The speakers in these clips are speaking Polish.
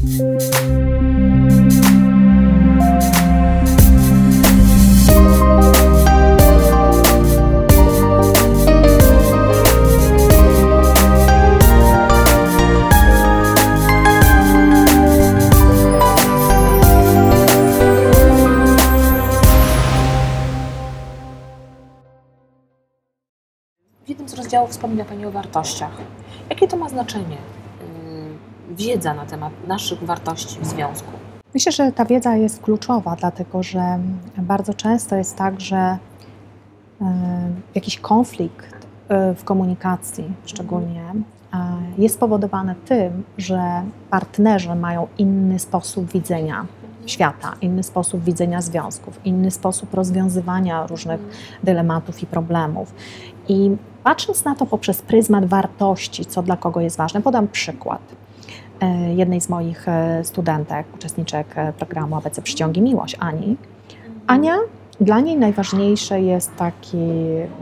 W jednym z rozdziałów wspomina Pani o wartościach. Jakie to ma znaczenie? Wiedza na temat naszych wartości w związku. Myślę, że ta wiedza jest kluczowa, dlatego że bardzo często jest tak, że e, jakiś konflikt e, w komunikacji szczególnie e, jest spowodowany tym, że partnerzy mają inny sposób widzenia świata, inny sposób widzenia związków, inny sposób rozwiązywania różnych dylematów i problemów. I patrząc na to poprzez pryzmat wartości, co dla kogo jest ważne, podam przykład jednej z moich e, studentek, uczestniczek e, programu ABC Przyciągi Miłość, Ani. Ania, dla niej najważniejsze jest taki,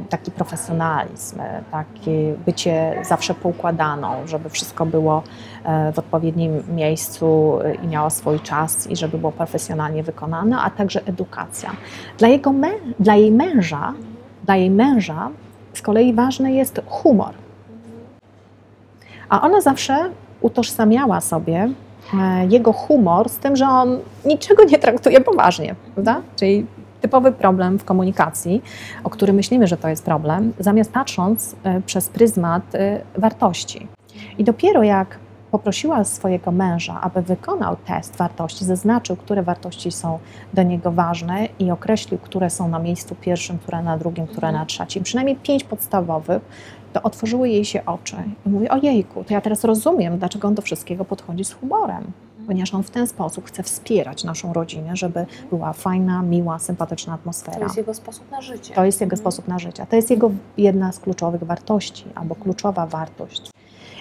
taki profesjonalizm, takie bycie zawsze poukładaną, żeby wszystko było e, w odpowiednim miejscu e, i miało swój czas i żeby było profesjonalnie wykonane, a także edukacja. Dla, jego dla jej męża, dla jej męża z kolei ważny jest humor. A ona zawsze utożsamiała sobie e, jego humor z tym, że on niczego nie traktuje poważnie, prawda? Czyli typowy problem w komunikacji, o którym myślimy, że to jest problem, zamiast patrząc e, przez pryzmat e, wartości. I dopiero jak poprosiła swojego męża, aby wykonał test wartości, zaznaczył, które wartości są dla niego ważne i określił, które są na miejscu pierwszym, które na drugim, które na trzecim, przynajmniej pięć podstawowych, to otworzyły jej się oczy i mówi, ojejku, to ja teraz rozumiem, dlaczego on do wszystkiego podchodzi z humorem ponieważ on w ten sposób chce wspierać naszą rodzinę, żeby była fajna, miła, sympatyczna atmosfera. To jest jego sposób na życie. To jest jego Mhm. sposób na życie. To jest jego jedna z kluczowych wartości albo kluczowa wartość.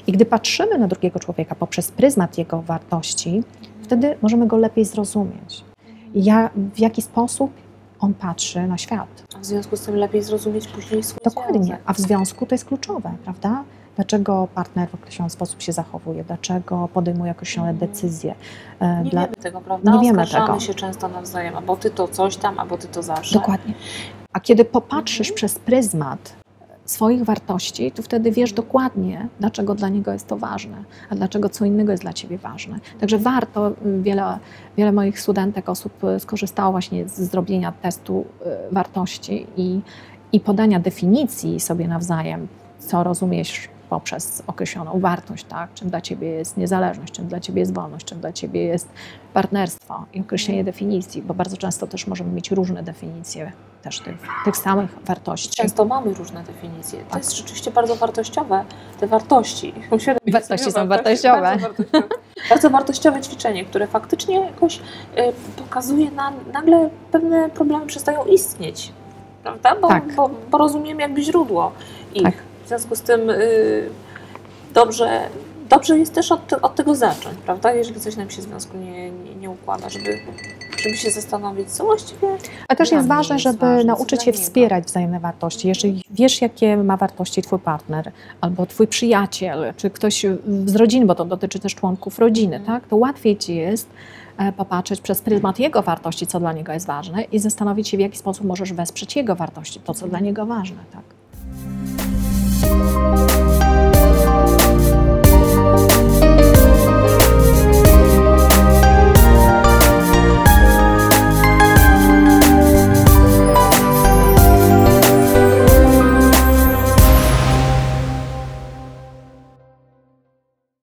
I gdy patrzymy na drugiego człowieka poprzez pryzmat jego wartości, wtedy możemy go lepiej zrozumieć. Ja, w jaki sposób on patrzy na świat. A w związku z tym lepiej zrozumieć później swój Dokładnie. związek. A w związku to jest kluczowe, prawda? Dlaczego partner w określony sposób się zachowuje, dlaczego podejmuje określone Mhm. decyzje. E, Nie dla- wiemy tego, prawda? Nie wiemy tego. się często nawzajem, albo ty to coś tam, albo ty to zawsze. Dokładnie. A kiedy popatrzysz Mhm. przez pryzmat swoich wartości, to wtedy wiesz dokładnie, dlaczego dla niego jest to ważne, a dlaczego co innego jest dla ciebie ważne. Także warto, y, wiele, wiele moich studentek, osób y, skorzystało właśnie z zrobienia testu y, wartości i, i podania definicji sobie nawzajem, co rozumiesz poprzez określoną wartość, tak? czym dla ciebie jest niezależność, czym dla ciebie jest wolność, czym dla ciebie jest partnerstwo i określenie definicji, bo bardzo często też możemy mieć różne definicje też tych, tych samych wartości. Często mamy różne definicje. To Tak. jest rzeczywiście bardzo wartościowe, te wartości. Wartości są wartościowe. Bardzo wartościowe. bardzo wartościowe ćwiczenie, które faktycznie jakoś y, pokazuje nam, nagle pewne problemy przestają istnieć. Prawda? Bo, Tak. bo, bo rozumiemy jakby źródło ich. Tak. W związku z tym y, dobrze, dobrze jest też od, od tego zacząć, prawda? Jeżeli coś nam się w związku nie, nie, nie układa, żeby, żeby się zastanowić, co właściwie A też jest ważne, żeby ważne, nauczyć się wspierać wzajemne wartości. Jeżeli wiesz, jakie ma wartości twój partner, albo twój przyjaciel, czy ktoś z rodziny, bo to dotyczy też członków rodziny, Mhm. tak, to łatwiej ci jest e, popatrzeć przez pryzmat jego wartości, co dla niego jest ważne i zastanowić się, w jaki sposób możesz wesprzeć jego wartości, to, co dla niego ważne. Tak. you